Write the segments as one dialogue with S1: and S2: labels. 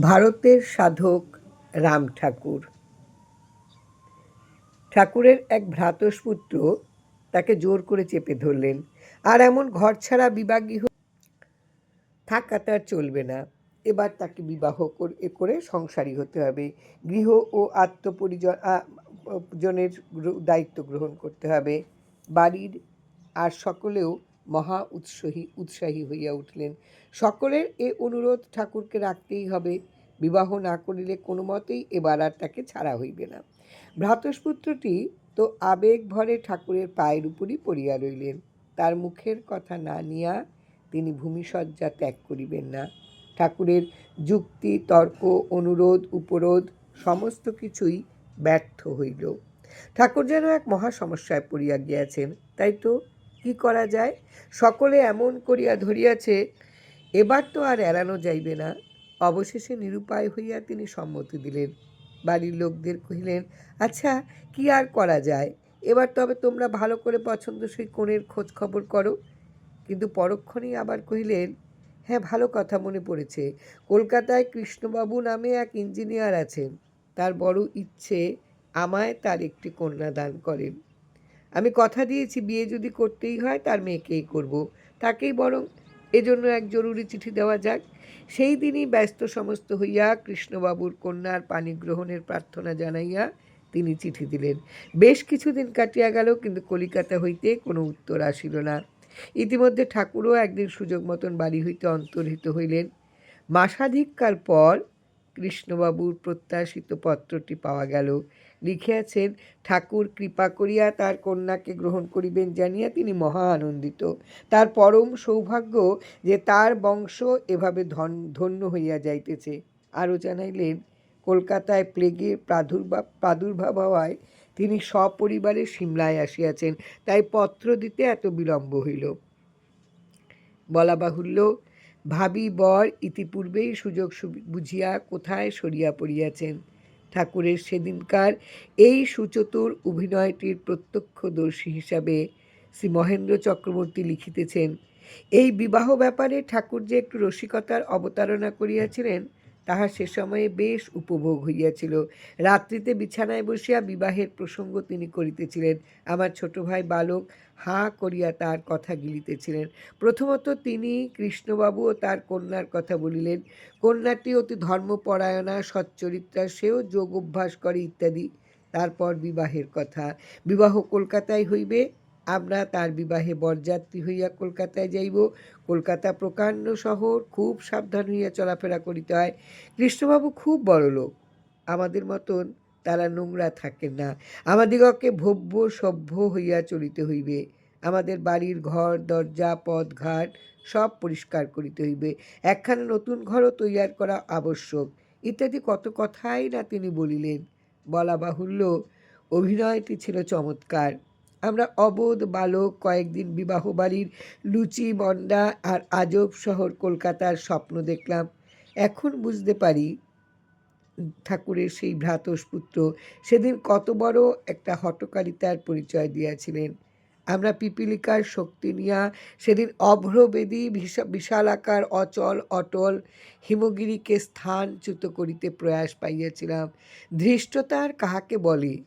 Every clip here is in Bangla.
S1: ভারতের সাধক রাম ঠাকুর। ঠাকুরের এক ভ্রাতস্পুত্র তাকে জোর করে চেপে ধরলেন। আর এমন ঘর ছাড়া বিবাগী থাকা তার চলবে না। এবার তাকে বিবাহ কর- সংসারী হতে হবে। গৃহ ও আত্মপরিজন, আ- জনের দায়িত্ব গ্রহণ করতে হবে। বাড়ির আর সকলেও মহা উৎসাহী উৎসাহী হইয়া উঠলেন। সকলের এ অনুরোধ ঠাকুরকে রাখতেই হবে। বিবাহ না করিলে কোনো মতেই এবার আর তাকে ছাড়া হইবে না। ভ্রাতস্পুত্রটি তো আবেগ ভরে ঠাকুরের পায়ের উপরই পড়িয়া রইলেন। তার মুখের কথা না নিয়া তিনি ভূমিসজ্জা ত্যাগ করিবেন না। ঠাকুরের যুক্তি, তর্ক, অনুরোধ, উপরোধ সমস্ত কিছুই ব্যর্থ হইল। ঠাকুর যেন এক মহা সমস্যায় পড়িয়া গিয়াছেন, তাই তো কি করা যায়? সকলে এমন করিয়া ধরিয়াছে, এবার তো আর এড়ানো যাইবে না। অবশেষে নিরুপায় হইয়া তিনি সম্মতি দিলেন। বাড়ির লোকদের কহিলেন আচ্ছা কি আর করা যায়? এবার তবে তোমরা ভালো করে পছন্দসই কোণের খোঁজ খবর করো। কিন্তু পরক্ষণেই আবার কহিলেন হ্যাঁ ভালো কথা মনে পড়েছে। কলকাতায় কৃষ্ণবাবু নামে এক ইঞ্জিনিয়ার আছেন। তার বড় ইচ্ছে আমায় তার একটি কন্যা দান করেন। আমি কথা দিয়েছি, বিয়ে যদি করতেই হয় তার মেয়েকেই করব। তাকেই বরং এজন্য এক জরুরি চিঠি দেওয়া যাক। সেই দিনই ব্যস্ত সমস্ত হইয়া কৃষ্ণবাবুর কন্যার পানি গ্রহণের প্রার্থনা জানাইয়া তিনি চিঠি দিলেন। বেশ কিছুদিন কাটিয়া গেল, কিন্তু কলিকাতা হইতে কোনো উত্তর আসিল না। ইতিমধ্যে ঠাকুরও একদিন সুযোগ মতন বাড়ি হইতে অন্তর্হিত হইলেন। মাসাধিককাল পর কৃষ্ণবাবুর প্রত্যাশিত পত্রটি পাওয়া গেল। লিখিয়াছেন, ঠাকুর কৃপা করিয়া তার কন্যাকে গ্রহণ করিবেন জানিয়া তিনি মহা আনন্দিত। তার পরম সৌভাগ্য যে তার বংশ এভাবে ধন, ধন্য হইয়া যাইতেছে। আরও জানাইলেন, কলকাতায় প্লেগের প্রাদুর্ভাব প্রাদুর্ভাব হওয়ায় তিনি সপরিবারে সিমলায় আসিয়াছেন, তাই পত্র দিতে এত বিলম্ব হইল। বলা বাহুল্য ভাবি, বর ইতিপূর্বেই সুযোগ বুঝিয়া কোথায় সরিয়া পড়িয়াছেন। ঠাকুরের সেদিনকার এই সুচতুর অভিনয়টির প্রত্যক্ষদর্শী হিসাবে শ্রী মহেন্দ্র চক্রবর্তী লিখিতেছেন, এই বিবাহ ব্যাপারে ঠাকুর যে একটু রসিকতার অবতারণা করিয়াছিলেন তাহা সে সময়ে বেশ উপভোগ হইয়াছিল। রাত্রিতে বিছানায় বসিয়া বিবাহের প্রসঙ্গ তিনি করিতেছিলেন। আমার ছোট ভাই বালক হাঁ করিয়া তার কথা গিলিতেছিলেন। প্রথমত তিনি কৃষ্ণবাবু ও তার কন্যার কথা বলিলেন। কন্যাটি অতি ধর্মপরায়ণা সচ্চরিত্রা সেও যোগ অভ্যাস করে ইত্যাদি। তারপর বিবাহের কথা। বিবাহ কলকাতায় হইবে। আমরা তার বিবাহে বরযাত্রী হইয়া কলকাতায় যাইব। কলকাতা প্রকাণ্ড শহর, খুব সাবধান হইয়া চলাফেরা করিতে হয়। কৃষ্ণবাবু খুব বড় লোক। আমাদের মতন তারা নোংরা থাকেন না। আমাদিগকে ভব্য সভ্য হইয়া চলিতে হইবে। আমাদের বাড়ির ঘর, দরজা পথঘাট সব পরিষ্কার করিতে হইবে। একখানা নতুন ঘরও তৈয়ার করা আবশ্যক। ইত্যাদি কত কথাই না তিনি বলিলেন। বলা বাহুল্য, অভিনয়টি ছিল চমৎকার। আমরা অবোধ বালক, কয়েকদিন বিবাহ বাড়ির লুচি, মন্ডা আর আজব শহর কলকাতার স্বপ্ন দেখলাম। এখন বুঝতে পারি ঠাকুরের সেই ভ্রাতস্পুত্র সেদিন কত বড় একটা হটকারিতার পরিচয় দিয়াছিলেন। আমরা পিপিলিকার শক্তি নিয়া সেদিন অভ্রবেদী বিশা- বিশালাকার অচল, অটল হিমগিরিকে স্থানচ্যুত করিতে প্রয়াস পাইয়াছিলাম। ধৃষ্টতার কাহাকে বলে?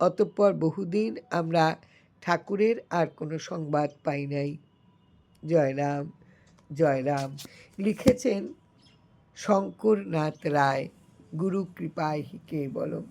S1: অতঃপর বহুদিন আমরা ঠাকুরের আর কোনো সংবাদ পাই নাই। জয়রাম জয়রাম লিখেছেন, শঙ্করনাথ রায়, গুরু কৃপায় হি কে বলম।